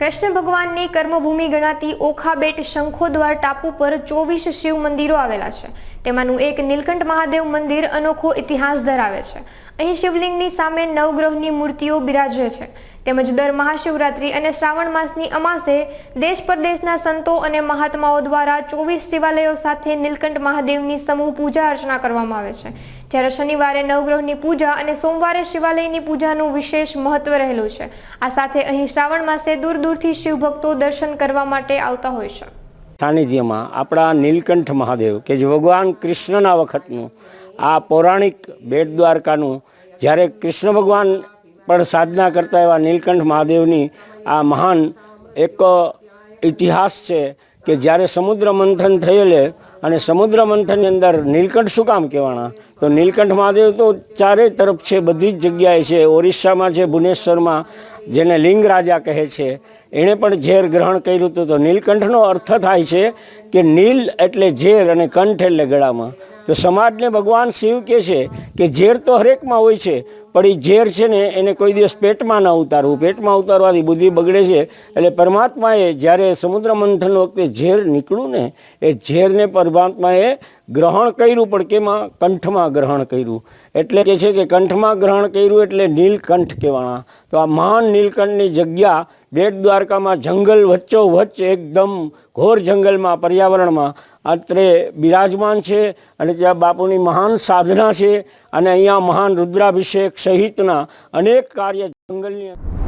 કૃષ્ણ ભગવાનની કર્મભૂમિ ગણાતી ઓખાબેટ શંખોદ્વાર ટાપુ પર ચોવીસ શિવ મંદિરો આવેલા છે. તેમાંનું એક નીલકંઠ મહાદેવ મંદિર અનોખો ઇતિહાસ ધરાવે છે. અહીં શિવલિંગની સામે નવગ્રહની મૂર્તિઓ બિરાજે છે. તેમજ દર મહાશિવરાત્રિ અને શ્રાવણ માસની અમાસે દેશ પરદેશના સંતો અને મહાત્માઓ દ્વારા ચોવીસ શિવાલયો સાથે નીલકંઠ મહાદેવની સમૂહ પૂજા અર્ચના કરવામાં આવે છે. જ્યારે શનિવારે નવગ્રહની પૂજા અને સોમવારે શિવાલયની પૂજાનું વિશેષ મહત્વ રહેલું છે. આ સાથે અહીં શ્રાવણ માસે દૂર દૂરથી શિવભક્તો દર્શન કરવા માટે આવતા હોય છે. સાનિધ્યમાં આપણા નીલકંઠ મહાદેવ કે જે ભગવાન કૃષ્ણના વખતનું આ પૌરાણિક બેટ દ્વારકાનું જ્યારે કૃષ્ણ ભગવાન પણ સાધના કરતા એવા નીલકંઠ મહાદેવની આ મહાન એક ઇતિહાસ છે. કે જ્યારે સમુદ્ર મંથન થયેલે અને સમુદ્ર મંથનની અંદર નીલકંઠ શું કામ કહેવાના? તો નીલકંઠ મહાદેવ તો ચારે તરફ છે, બધી જ જગ્યાએ છે. ઓરિસ્સામાં છે, ભુવનેશ્વરમાં, જેને લિંગ રાજા કહે છે. એણે પણ ઝેર ગ્રહણ કર્યું હતું. તો નીલકંઠનો અર્થ થાય છે કે નીલ એટલે ઝેર અને કંઠ એટલે ગળામાં. તો સમાજને ભગવાન શિવ કહે છે કે ઝેર તો હરેકમાં હોય છે, પણ એ ઝેર છે ને એને કોઈ દિવસ પેટમાં ન ઉતારવું. પેટમાં ઉતારવાથી બુદ્ધિ બગડે છે. એટલે પરમાત્માએ જ્યારે સમુદ્ર મંથન વખતે ઝેર નીકળ્યું ને, એ ઝેરને પરમાત્માએ ગ્રહણ કર્યું, પણ કેમાં? કંઠમાં ગ્રહણ કર્યું. એટલે કે છે કે કંઠમાં ગ્રહણ કર્યું એટલે નીલકંઠ કહેવાના. તો આ મહાન નીલકંઠની જગ્યા બેટ દ્વારકામાં જંગલ વચ્ચો વચ્ચ એકદમ ઘોર જંગલમાં, પર્યાવરણમાં. અત્રે બિરાજમાન છે અને ત્યાં બાપુની મહાન સાધના છે અને અહીંયા મહાન રુદ્રાભિષેક સહિતના અનેક કાર્ય જંગલની